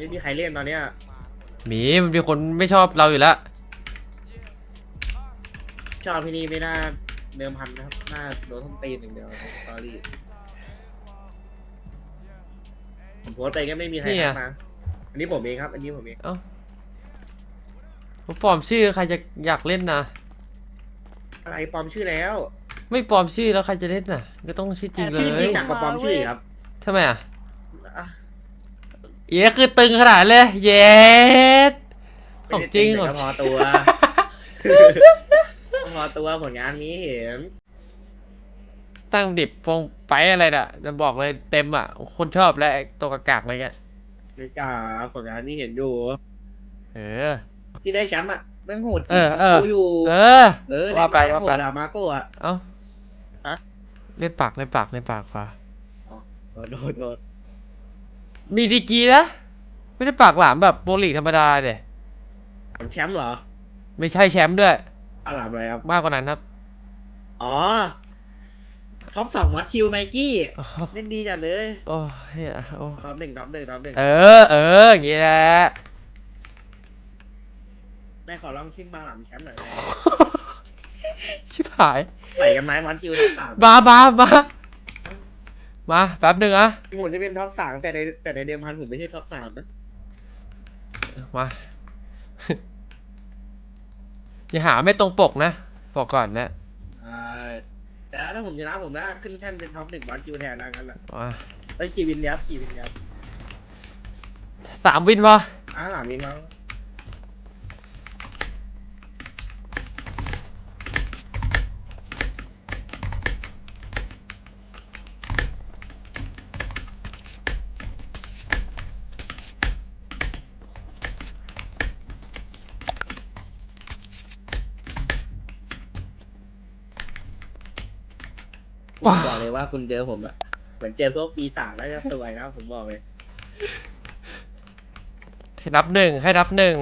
ไม่มีใครเล่นตอนเนี้ยหมีมันมีคนไม่ชอบเราอยู่แล้วชอบที่นี่ไม่น่าเดิมพันนะครับน่าโดนท้องตีนอย่างเดียวสอรี่ผมโพสต์ไปก็ไม่มีใครเนี่ยทักมาอันนี้ผมเองครับ อันนี้ผมเองเอ้าผมปลอมชื่อใครจะอยากเล่นนะอะไรปลอมชื่อแล้วไม่ปลอมชื่อแล้วใครจะเล่นน่ะก็ต้องชื่อจริงเลชื่อจริยงหนักกว่าปลอมชื่ออีกครับทำไมอะ อะ เย้คือตึงขนาดเลยเย้ของจริงไม่เหรได้อแต่ก็พอตัวพอตัวผลงานมีให้เห็น ตั้งดิบฟงไปอะไรน่ะ จะบอกเลยเต็มอะ คนชอบและไอ้ตัวกากๆอะไรเงี้ยไม่กล้าผลงานมีเห็นอยู่ เออ ที่ได้แชมป์อะแม่งโหดเออเออกูอยู่ เออ เออว่าไปเล่นว่าไปโหดอะมาโก้อะเอ้าฮะเล่นปากเล่นปากเล่นปากฟ้าโดนโดนโดน มีดีกรีนะ ไม่ได้ปากหลามแบบโบลีกธรรมดาเดยแชมป์เหรอไม่ใช่แชมป์ด้วยอะไรอะไรครับ มากกว่านั้นครับ อ๋อ ท็อปสองวัดคิวไมกี้ เล่นดีจัดเลย โอ้เฮียโอ้ท็อปหนึ่งท็อปหนึ่งท็อปหนึ่งเออ เออ อย่างงี้แหละแม่ขอลองชิงมาหลังแชมป์หน่อยได้ไหมชิบหาย ไหลกันไหมวัดคิวท็อปสามมามามา มาแป๊บหนึ่งอะผมจะเป็นท็อปสามแต่ในแต่ในเดมพันผมไม่ใช่ท็อปสามนะมาอย่าหาไม่ตรงปกนะบอกก่อนนะอ่าแต่ถ้าผมชนะผมน่าขึ้นแท่นเป็นท็อปหนึ่งวัดคิวแทนนะงั้นแหละมาเอ้ยกี่วินเนี้ยกี่วินเนี้ยสามวินปะอ่าหลามวินมั้ง ว้าบอกเลยว่าคุณเจอผมอะเหมือนเจอพวกปีศาจแล้วจะสวยนะผมบอกเลยให้นับหนึ่งให้นับหนึ่ง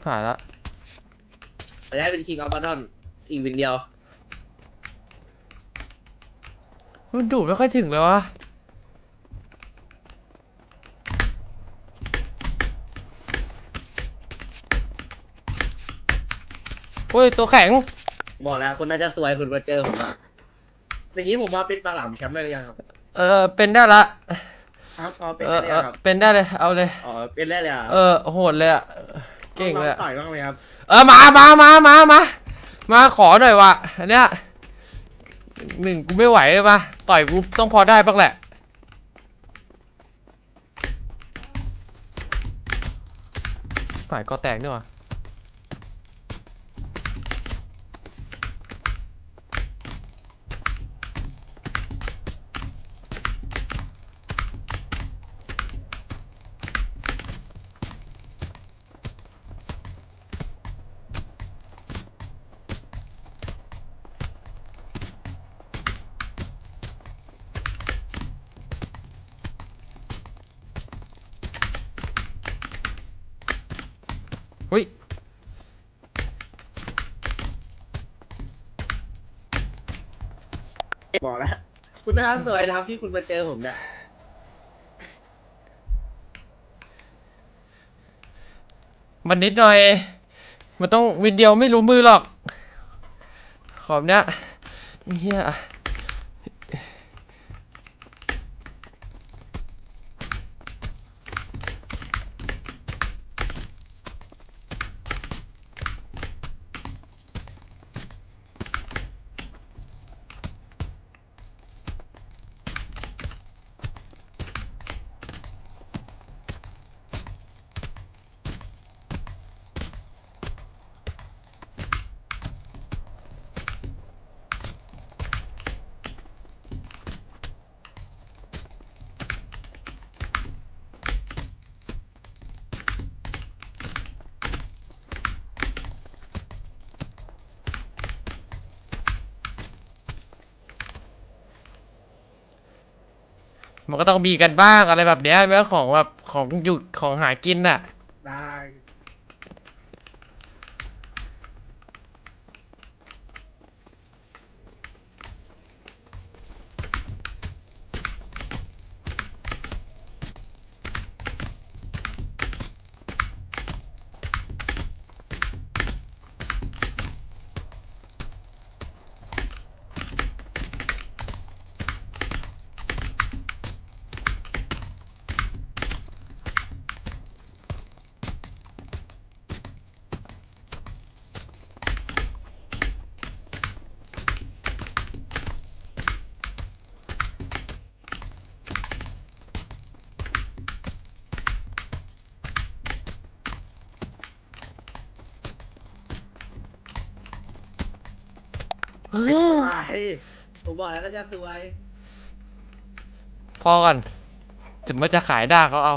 บหายละจะได้เป็นคิงออฟบัตทอนอีกวินเดียว มันดูดไม่ค่อยถึงเลยวะโอ้ย ตัวแข็ง บอกแล้วคุณน่าจะสวยคุณมาเจอผมอะอย่างนี้ผมมาเป็นปลาหลามแชมป์ได้หรือยังครับ เออ เป็นได้ละครับพอเป็นเอได้อหรือเอยัองครับ เป็นได้เลย เอาเลย อ๋อ เป็นได้เลยอะ เออ โหดเลยอะ เก่งเลยลออะต่อยบ้างไหมครับเออมามามามามามาขอหน่อยว่ะอันเนี้ยหนึ่งกูไม่ไหวเลยมาต่อยกูต้องพอได้บ้างแหละฝ่ายก็แตกนี่หว่า บอกแล้ว คุณน่าสวยนะครับที่คุณมาเจอผมเนี่ยมันนิดหน่อย มันต้องวินเดียวไม่รู้มือหรอก ขอบเนี้ยเฮีย มันก็ต้องมีกันบ้างอะไรแบบเนี้ยเรื่องของแบบของหยุดของหากินอะ ได้เฮ้ยไปผมบอกแล้วก็จะสวย พอก่อนถึงมันจะขายได้เขาเอา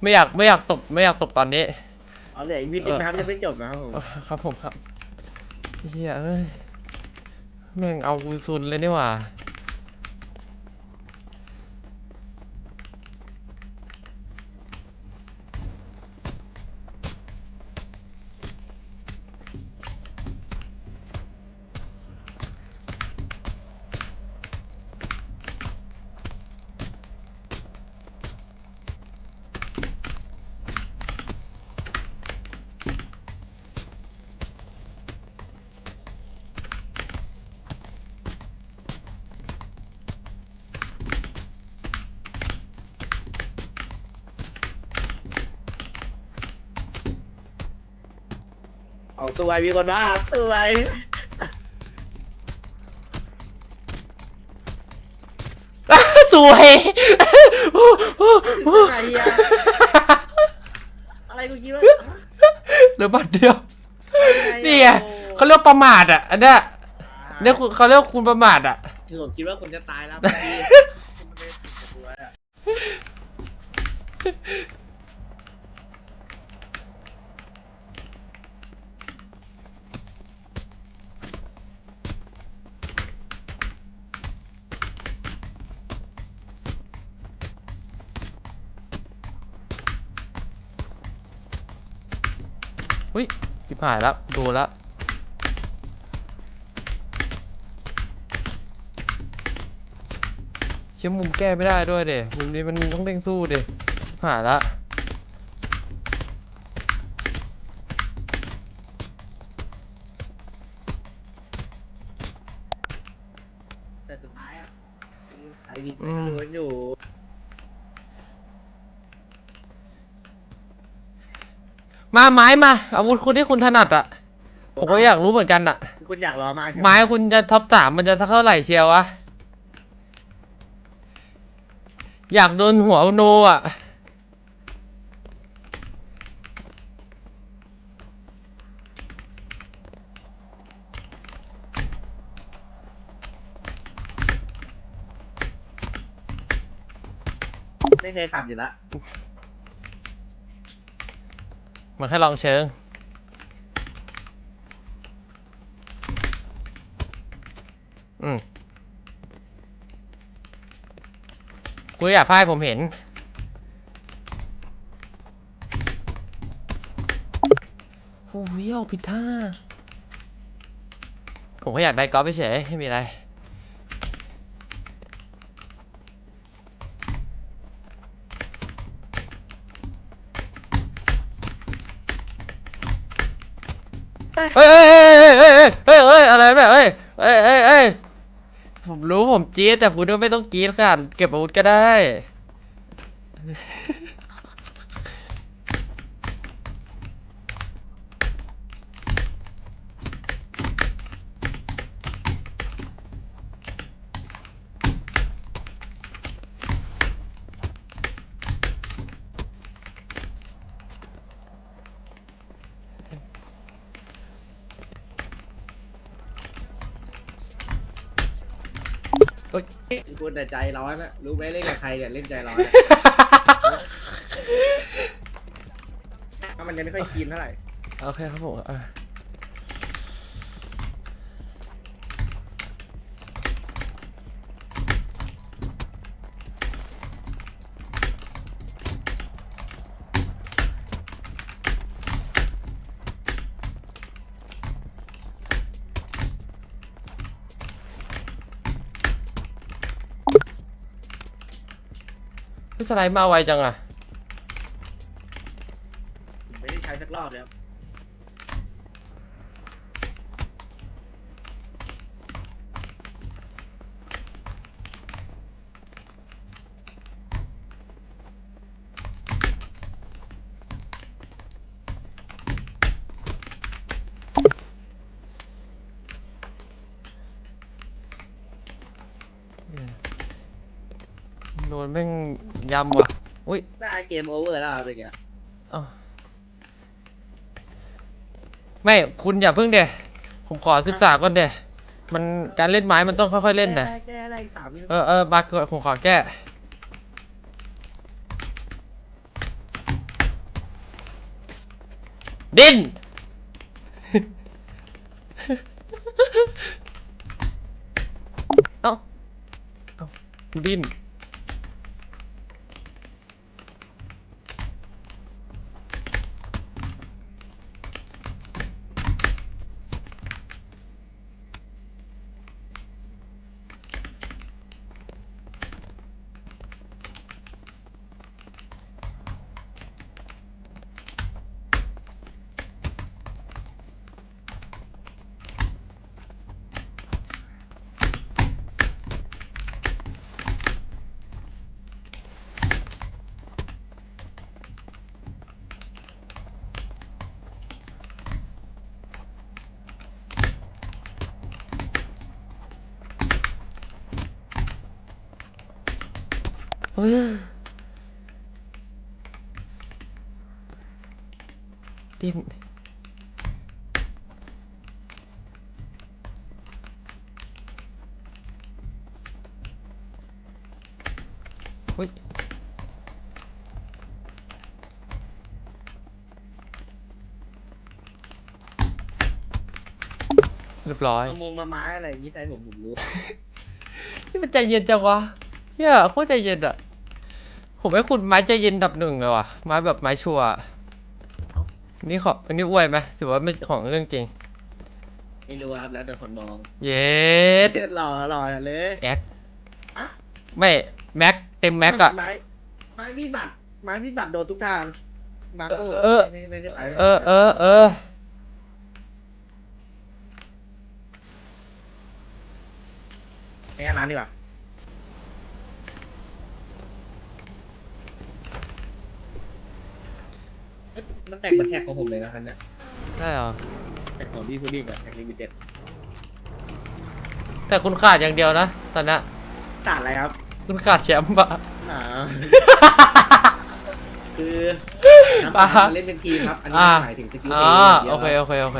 ไม่อยากไม่อยากตบไม่อยากตบตอนนี้ เอาเหลืออีกนิดนึงนะครับยังไม่จบนะครับผมเออครับผมครับเฮียเอ้ยแม่งเอากูซุนเลยนี่หว่า สวยมีคนว่าสวยสวยอะไรอะอะไรกูคิดว่าเหลือบัตรเดียว นี่ไงเขาเรียกประมาทอะ อันเนี้ยเนี่ยคุณเขาเรียกว่าคุณประมาทอะคือผมคิดว่าคนจะตายแล้วเมื่อกี้ ชิบหายแล้วดูแล้วเชื่อมุมแก้ไม่ได้ด้วยเดมุมนี้มันต้องเร่งสู้เดหายละ แต่สุดท้ายอะไอ้ดิรู้อยู่ มาไม้มาอาวุธคุณที่คุณถนัดอะผมก็อยากรู้เหมือนกันอะคุณอยากรอมากใช่หไม้คุณจะท็อปสามมันจะเท่าไหร่เชียววะอยากโดนหัวโนอะไม่เคยขับอยู่แล้ว มันแค่ลองเชิง อืมคุณอยากพายผมเห็น โอ้ยออกผิดท่า ผมก็อยากได้กอล์ฟเฉยๆไม่มีอะไร เฮ้ยเฮ้ยเฮ้ยเฮ้ยเฮ้ยเฮ้อะไรแบบเฮ้ยเฮ้ยเฮ้ยเฮ้ยผมรู้ผมจี๊ดแต่คุณก็ไม่ต้องจี๊ดขนาดเก็บอาวุธก็ได้ คุณแต่ใจร้อนอะรู้ไหมเล่นกับใครเนี่ยเล่นใจร้อนอะเพราะมันยังไม่ค่อยคีนเท่าไหร่ โอเคครับผมอะ สไลด์มาไวจังอะผมไม่ได้ใช้สักรอบเลยครับโดนแม่ง ยำว่ะอุ้ยได้เกมโอเวอร์แล้วอะไรเงี้ยเอ้าไม่คุณอย่าเพิ่งเดะผมขอศึกษาก่อนเดะมันการเล่นไม้มันต้องค่อยๆเล่นนะแก้แก้อะไรอีกสามวิเออเออบักก่อนผมขอแก้ดิ้นเอ้าเอ้าดิ้น เฮ้ยดิ้นเฮ้ยเรียบร้อยมามงมาไม้อะไรอย่างงี้ใจผมผมรู้ นี่มันใจเย็นจังวะเฮียโคตรใจเย็นอะ ผมให้คุณไม้ใจเย็นอันดับหนึ่งเลยว่ะไม้แบบไม้ชัวร์อะอันนี่ขออันนี้อวยไหมถือว่าไม่ของเรื่องจริง ไม่รู้ครับแล้วแต่คนมอง เย็ดหล่อหล่อเลยแอคอะไม่แม็กเต็มแม็กอะไม้ไม้พี่บัตรไม้พี่บัตรโดนทุกทางมาโก้เออไม่ไม่ได้ไปเออเออเออไม่งั้นร้านดีกว่า เอ๊ะมันแตกเหมันแท็กของผมเลยนะคันเนี้ยได้เหรอแท็กของพี่พูดดิ้งอะแท็กลิมิเต็ดแต่คุณขาดอย่างเดียวนะ ตอนเนี้ยตัดอะไรครับคุณขาดแชมป์อะหนาคือปะน้ำตาลมันเล่นเป็นทีมครับ อันนี้อ่า หมายถึงสกิลอ๋อเดียวโอเค โอเค โอเค